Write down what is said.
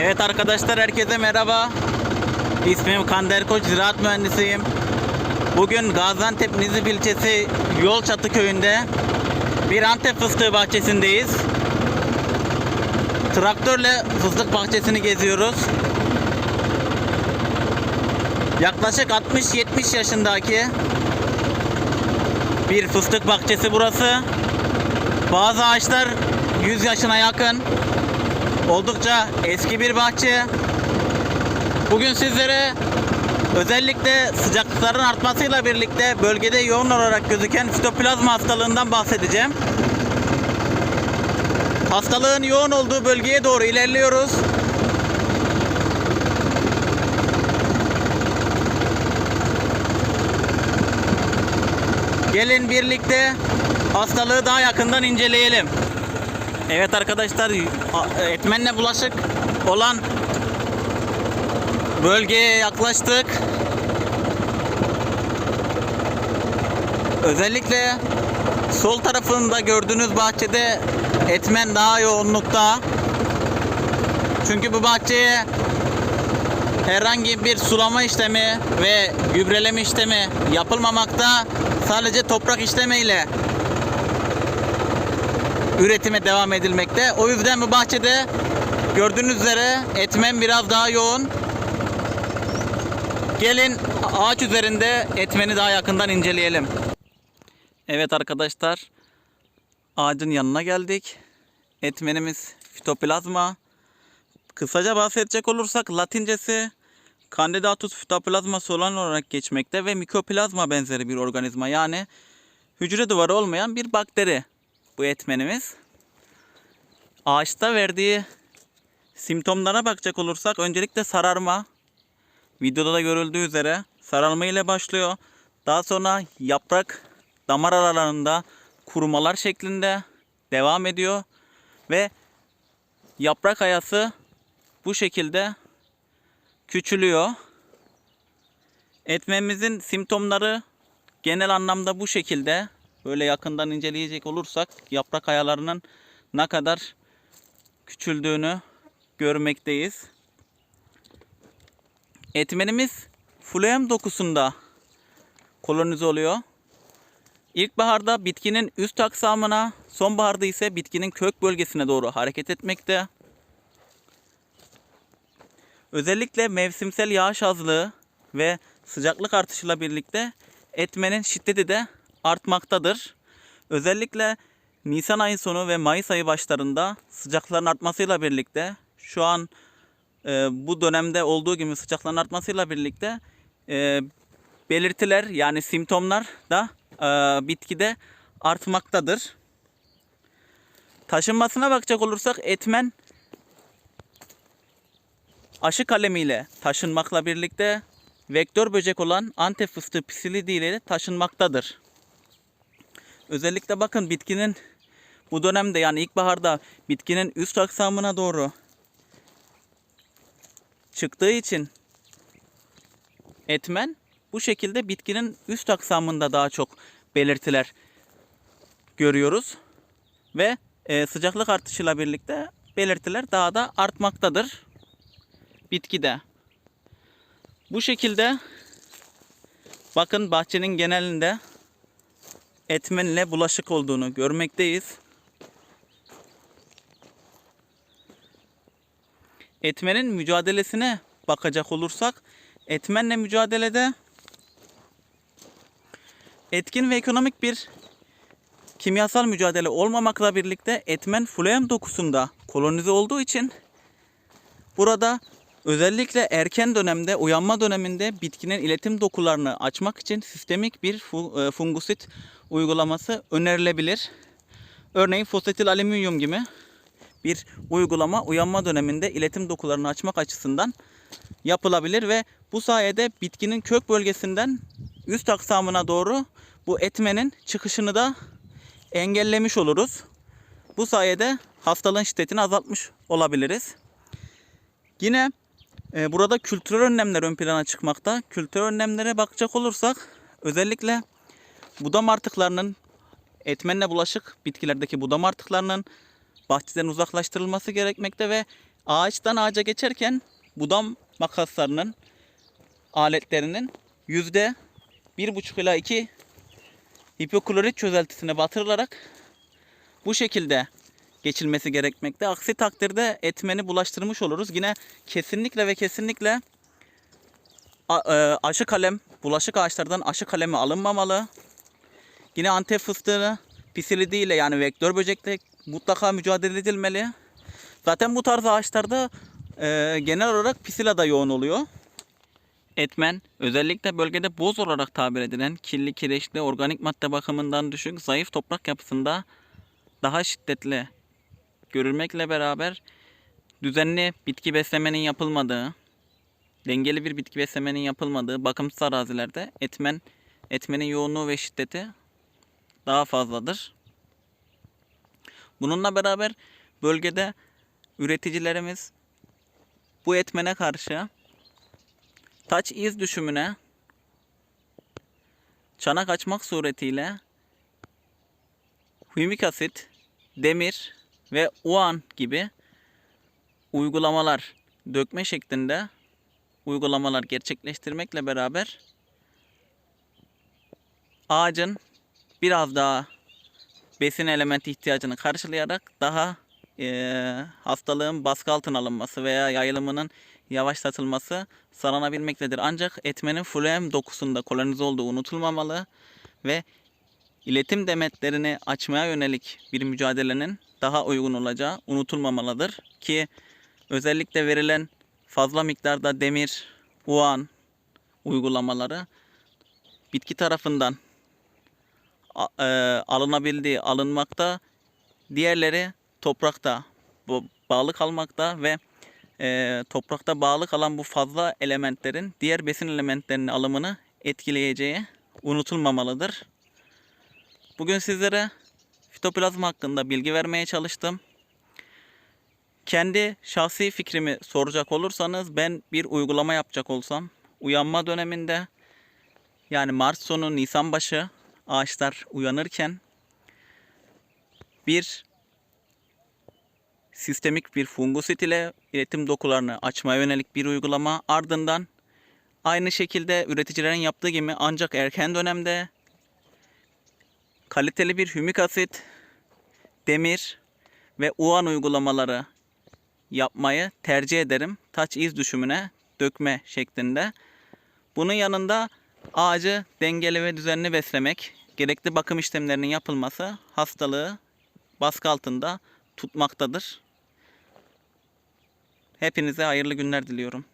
Evet arkadaşlar herkese merhaba. İsmim Kander Koç, ziraat mühendisiyim. Bugün Gaziantep Nizip ilçesi Yolçatı köyünde bir Antep fıstığı bahçesindeyiz. Traktörle fıstık bahçesini geziyoruz. Yaklaşık 60-70 yaşındaki bir fıstık bahçesi burası. Bazı ağaçlar 100 yaşına yakın. Oldukça eski bir bahçe. Bugün sizlere özellikle sıcaklıkların artmasıyla birlikte bölgede yoğun olarak gözüken fitoplazma hastalığından bahsedeceğim. Hastalığın yoğun olduğu bölgeye doğru ilerliyoruz. Gelin birlikte hastalığı daha yakından inceleyelim. Evet arkadaşlar etmenle bulaşık olan bölgeye yaklaştık. Özellikle sol tarafında gördüğünüz bahçede etmen daha yoğunlukta. Çünkü bu bahçeye herhangi bir sulama işlemi ve gübreleme işlemi yapılmamakta. Sadece toprak işlemi ile üretime devam edilmekte. O yüzden bu bahçede gördüğünüz üzere etmen biraz daha yoğun. Gelin ağaç üzerinde etmeni daha yakından inceleyelim. Evet arkadaşlar ağacın yanına geldik. Etmenimiz fitoplazma. Kısaca bahsedecek olursak latincesi Candidatus fitoplazma solan olarak geçmekte ve mikoplazma benzeri bir organizma yani hücre duvarı olmayan bir bakteri bu etmenimiz. Ağaçta verdiği simptomlara bakacak olursak öncelikle sararma. Videoda da görüldüğü üzere sararma ile başlıyor. Daha sonra yaprak damar aralarında kurumalar şeklinde devam ediyor ve yaprak ayası bu şekilde küçülüyor. Etmemizin simptomları genel anlamda bu şekilde. Böyle yakından inceleyecek olursak yaprak ayalarının ne kadar küçüldüğünü görmekteyiz. Etmenimiz floem dokusunda kolonize oluyor. İlkbaharda bitkinin üst aksamına, sonbaharda ise bitkinin kök bölgesine doğru hareket etmekte. Özellikle mevsimsel yağış azlığı ve sıcaklık artışıyla birlikte etmenin şiddeti de artmaktadır. Özellikle Nisan ayı sonu ve Mayıs ayı başlarında sıcakların artmasıyla birlikte şu an e, bu dönemde olduğu gibi sıcakların artmasıyla birlikte e, belirtiler yani simptomlar da e, bitkide artmaktadır. Taşınmasına bakacak olursak etmen aşı kalemiyle taşınmakla birlikte vektör böcek olan Antep fıstığı pisilidi ile taşınmaktadır. Özellikle bakın bitkinin bu dönemde yani ilkbaharda bitkinin üst aksamına doğru çıktığı için etmen bu şekilde bitkinin üst aksamında daha çok belirtiler görüyoruz. Ve e, sıcaklık artışıyla birlikte belirtiler daha da artmaktadır bitkide. Bu şekilde bakın bahçenin genelinde etmenle bulaşık olduğunu görmekteyiz. Etmenin mücadelesine bakacak olursak etmenle mücadelede etkin ve ekonomik bir kimyasal mücadele olmamakla birlikte etmen floem dokusunda kolonize olduğu için burada özellikle erken dönemde uyanma döneminde bitkinin iletim dokularını açmak için sistemik bir e, fungusit uygulaması önerilebilir. Örneğin fosfatil alüminyum gibi bir uygulama uyanma döneminde iletim dokularını açmak açısından yapılabilir ve bu sayede bitkinin kök bölgesinden üst aksamına doğru bu etmenin çıkışını da engellemiş oluruz. Bu sayede hastalığın şiddetini azaltmış olabiliriz. Yine burada kültürel önlemler ön plana çıkmakta. Kültürel önlemlere bakacak olursak özellikle budam artıklarının etmenle bulaşık bitkilerdeki budam artıklarının bahçeden uzaklaştırılması gerekmekte ve ağaçtan ağaca geçerken budam makaslarının aletlerinin yüzde bir buçuk ila iki hipoklorit çözeltisine batırılarak bu şekilde geçilmesi gerekmekte. Aksi takdirde etmeni bulaştırmış oluruz. Yine kesinlikle ve kesinlikle e, aşı kalem, bulaşık ağaçlardan aşı kalemi alınmamalı. Yine antep fıstığı pisilidi ile yani vektör böcekle mutlaka mücadele edilmeli. Zaten bu tarz ağaçlarda e, genel olarak pisila da yoğun oluyor. Etmen özellikle bölgede boz olarak tabir edilen kirli kireçli organik madde bakımından düşük zayıf toprak yapısında daha şiddetli görülmekle beraber düzenli bitki beslemenin yapılmadığı, dengeli bir bitki beslemenin yapılmadığı bakımsız arazilerde etmen etmenin yoğunluğu ve şiddeti daha fazladır. Bununla beraber bölgede üreticilerimiz bu etmene karşı taç iz düşümüne çanak açmak suretiyle hümik asit, demir ve uan gibi uygulamalar dökme şeklinde uygulamalar gerçekleştirmekle beraber ağacın biraz daha besin elementi ihtiyacını karşılayarak daha eee, hastalığın baskı altına alınması veya yayılımının yavaşlatılması sağlanabilmektedir. Ancak etmenin floem dokusunda kolonize olduğu unutulmamalı ve iletim demetlerini açmaya yönelik bir mücadelenin daha uygun olacağı unutulmamalıdır ki özellikle verilen fazla miktarda demir, uan uygulamaları bitki tarafından e, alınabildiği alınmakta, diğerleri toprakta bağlı kalmakta ve e, toprakta bağlı kalan bu fazla elementlerin diğer besin elementlerinin alımını etkileyeceği unutulmamalıdır. Bugün sizlere fitoplazma hakkında bilgi vermeye çalıştım. Kendi şahsi fikrimi soracak olursanız ben bir uygulama yapacak olsam uyanma döneminde yani Mart sonu Nisan başı ağaçlar uyanırken bir sistemik bir fungusit ile iletim dokularını açmaya yönelik bir uygulama ardından aynı şekilde üreticilerin yaptığı gibi ancak erken dönemde kaliteli bir hümik asit, demir ve uan uygulamaları yapmayı tercih ederim. Taç iz düşümüne dökme şeklinde. Bunun yanında ağacı dengeli ve düzenli beslemek, gerekli bakım işlemlerinin yapılması hastalığı baskı altında tutmaktadır. Hepinize hayırlı günler diliyorum.